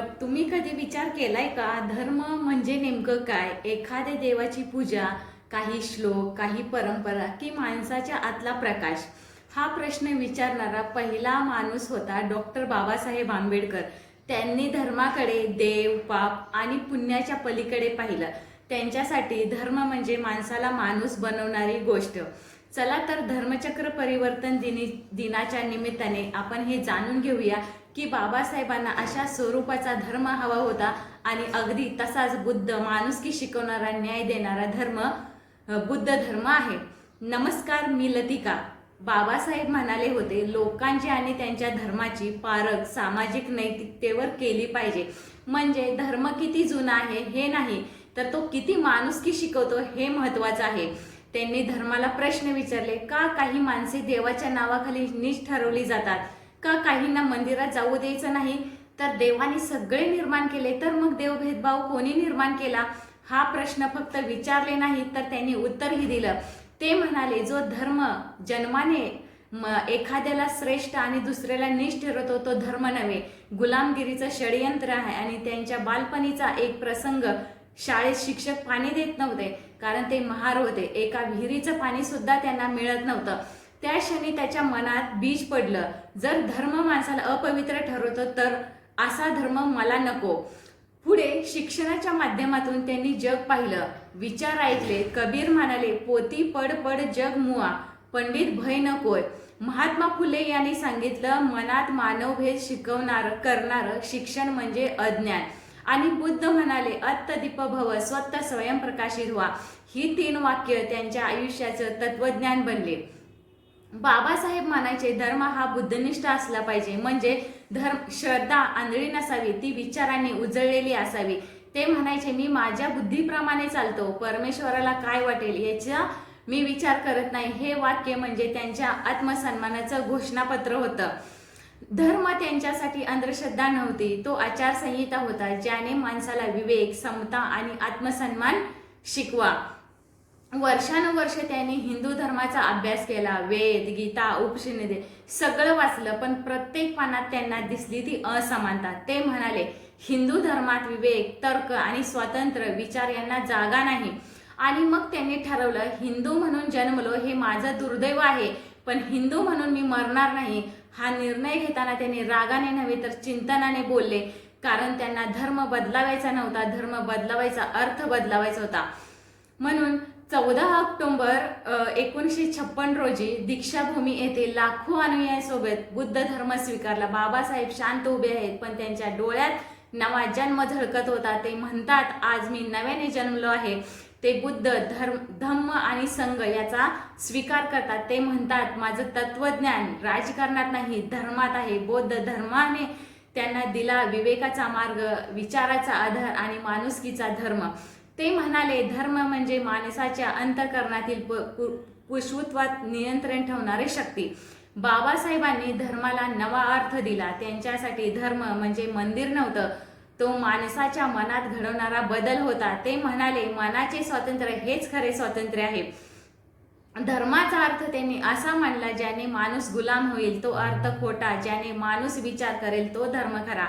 तुम्ही कधी विचार केलाय का? धर्म म्हणजे नेमकं काय? एखाद्या देवाची पूजा काही श्लोक काही परंपरा की माणसाच्या आतला प्रकाश? हा प्रश्न विचारणारा पहिला माणूस होता डॉक्टर बाबासाहेब आंबेडकर. त्यांनी धर्माकडे देव पाप आणि पुण्याच्या पलीकडे पाहिलं. त्यांच्यासाठी धर्म म्हणजे माणसाला माणूस बनवणारी गोष्ट. चला तर धर्मचक्र परिवर्तन दिनी दिनाच्या निमित्ताने आपण हे जाणून घेऊया की बाबासाहेबांना अशा स्वरूपाचा धर्म हवा होता आणि अगदी तसाच बुद्ध माणुसकी शिकवणारा न्याय देणारा धर्म बुद्ध धर्म आहे. नमस्कार मी लतिका. बाबासाहेब म्हणाले होते लोकांची आणि त्यांच्या धर्माची पारख सामाजिक नैतिकतेवर केली पाहिजे. म्हणजे धर्म किती जुना आहे हे नाही तर तो किती माणुसकी शिकवतो हे महत्वाचं आहे. त्यांनी धर्माला प्रश्न विचारले का काही माणसे देवाच्या नावाखाली नीच ठरवली जातात? का काहींना मंदिरात जाऊ द्यायचं नाही? तर देवाने सगळे निर्माण केले तर मग देव भेदभाव कोणी निर्माण केला? हा प्रश्न फक्त विचारले नाही तर त्यांनी उत्तरही दिलं. ते म्हणाले जो धर्म जन्माने एखाद्याला श्रेष्ठ आणि दुसऱ्याला निष्ठ ठरवतो तो धर्म नव्हे. गुलामगिरीचं षडयंत्र आहे आणि त्यांच्या बालपणीचा एक प्रसंग शाळेत शिक्षक पाणी देत नव्हते कारण ते महार होते. एका विहिरीचं पाणी सुद्धा त्यांना मिळत नव्हतं. त्या क्षणी त्याच्या मनात बीज पडलं. जर धर्म माणसाला अपवित्र ठरवतो तर असा धर्म मला नको. पुढे शिक्षणाच्या माध्यमातून त्यांनी जग पाहिलं. विचार ऐकले. कबीर म्हणाले पोती पड पड जग मुआ. पंडित भय नकोय. महात्मा फुले यांनी सांगितलं मनात मानवभेद शिकवणार करणार शिक्षण म्हणजे अज्ञान. आणि बुद्ध म्हणाले अत्तदीप भव स्वतः स्वयंप्रकाशित व्हा. ही तीन वाक्य त्यांच्या आयुष्याचं तत्वज्ञान बनले. बाबासाहेब म्हणायचे धर्म हा बुद्धनिष्ठ असला पाहिजे. म्हणजे धर्म श्रद्धा आंधळी नसावी ती विचाराने उजळलेली असावी. ते म्हणायचे मी माझ्या बुद्धीप्रमाणे चालतो. परमेश्वराला काय वाटेल याचा मी विचार करत नाही. हे वाक्य म्हणजे त्यांच्या आत्मसन्मानाचं घोषणापत्र होतं. धर्म त्यांच्यासाठी अंधश्रद्धा नव्हती. तो आचारसंहिता होता ज्याने माणसाला विवेक समता आणि आत्मसन्मान शिकवा. वर्षानुवर्ष त्यांनी हिंदू धर्माचा अभ्यास केला. वेद गीता उपनिषदे सगळं वाचलं पण प्रत्येक पानात त्यांना दिसली ती असमानता. ते म्हणाले हिंदू धर्मात विवेक तर्क आणि स्वातंत्र्य विचार यांना जागा नाही. आणि मग त्यांनी ठरवलं हिंदू म्हणून जन्मलो हे माझं दुर्दैव आहे पण हिंदू म्हणून मी मरणार नाही. हा निर्णय घेताना त्यांनी रागाने नव्हे तर चिंतनाने बोलले. कारण त्यांना धर्म बदलावायचा नव्हता. धर्म बदलावायचा अर्थ बदलावायचा होता. म्हणून चौदा ऑक्टोबर एकोणीसशे छप्पन रोजी दीक्षाभूमी येथे लाखो अनुयायांसोबत बुद्ध धर्म स्वीकारला. बाबासाहेब शांत उभे आहेत पण त्यांच्या डोळ्यात नवा जन्म झळकत होता. ते म्हणतात आज मी नव्याने जन्मलो आहे. ते बुद्ध धर्म धम्म आणि संघ याचा स्वीकार करतात. ते म्हणतात माझं तत्वज्ञान राजकारणात नाही धर्मात आहे. बौद्ध धर्माने त्यांना दिला विवेकाचा मार्ग विचाराचा आधार आणि माणुसकीचा धर्म. ते म्हणाले धर्म म्हणजे माणसाच्या अंतकरणातील प- पुष्वत्वात नियंत्रण ठेवणारी शक्ती. बाबासाहेबांनी धर्माला नवा अर्थ दिला. त्यांच्यासाठी धर्म म्हणजे मंदिर नव्हतं. तो माणसाच्या मनात घडवणारा बदल होता. ते म्हणाले मनाचे स्वातंत्र्य हेच खरे स्वातंत्र्य आहे. धर्माचा अर्थ त्यांनी असा मांडला ज्याने माणूस गुलाम होईल तो अर्थ खोटा. ज्याने माणूस विचार करेल तो धर्म खरा.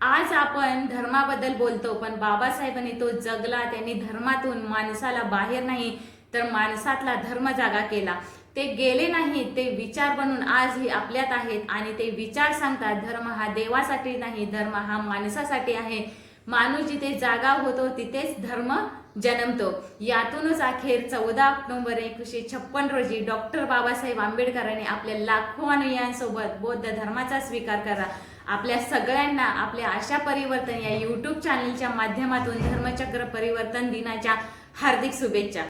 आज आपण धर्माबद्दल बोलतो पण बाबासाहेबांनी तो जगला त्यांनी धर्मातून माणसाला बाहेर नाही तर माणसातला धर्म जागा केला. ते गेले नाही ते विचार बनून आजही आपल्यात आहेत. आणि ते विचार सांगतात धर्म हा देवासाठी नाही धर्म हा माणसासाठी आहे. माणूस जिथे जागा होतो तिथेच धर्म जन्मतो. यातूनच अखेर चौदा ऑक्टोबर एकोणीसशे छप्पन रोजी डॉक्टर बाबासाहेब आंबेडकरांनी आपल्या लाखो अनुयायांसोबत बौद्ध धर्माचा स्वीकार करा. आपल्या सगळ्यांना आपल्या आशा परिवर्तन या यूट्यूब चॅनलच्या माध्यमातून धर्मचक्र परिवर्तन दिनाच्या हार्दिक शुभेच्छा.